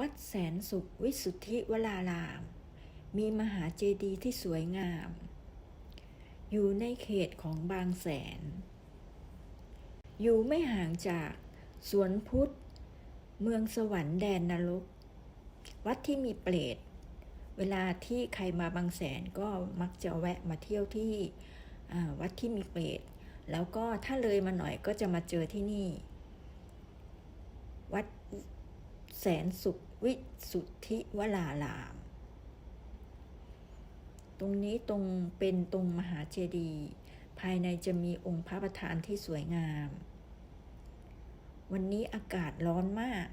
วัดแสนสุขวิสุทธิวราราม มีมหาเจดีย์ที่สวยงาม อยู่ในเขตของบางแสน อยู่ไม่ห่างจากสวนพุทธ เมืองสวรรค์แดนนรก วัดที่มีเปรต เวลาที่ใครมาบางแสนก็มักจะแวะมาเที่ยวที่วัดที่มีเปรต แล้วก็ถ้าเลยมาหน่อยก็จะมาเจอที่นี่ วัด แสนสุขวิสุทธิวราราม ตรงนี้ตรงเป็นตรงมหาเจดีย์ภายในจะมีองค์พระประธานที่สวยงาม วันนี้อากาศร้อนมาก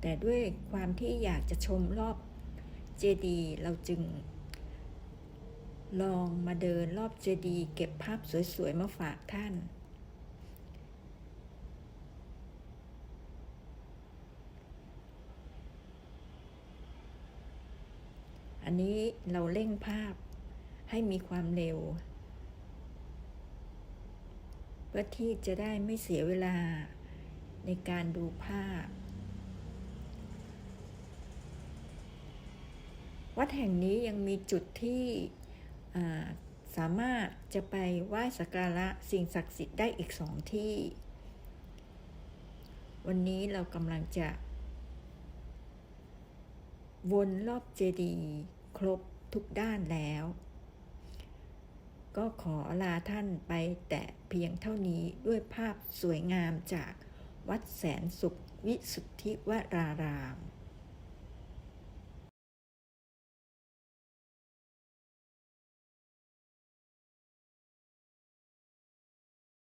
แต่ด้วยความที่อยากจะชมรอบเจดีย์เราจึง ลองมาเดินรอบเจดีย์เก็บภาพสวยๆมาฝากท่าน อันนี้เราเร่งภาพให้มีความเร็ว เพื่อที่จะได้ไม่เสียเวลาในการดูภาพ วัดแห่งนี้ยังมีจุดที่สามารถจะไปไหว้สักการะสิ่งศักดิ์สิทธิ์ได้อีกสองที่ วันนี้เรากำลังจะ วนรอบเจดีย์ครบทุกด้านแล้ว ก็ขอลาท่านไปแต่เพียงเท่านี้ด้วยภาพสวยงามจากวัดแสนสุขวิสุทธิวราราม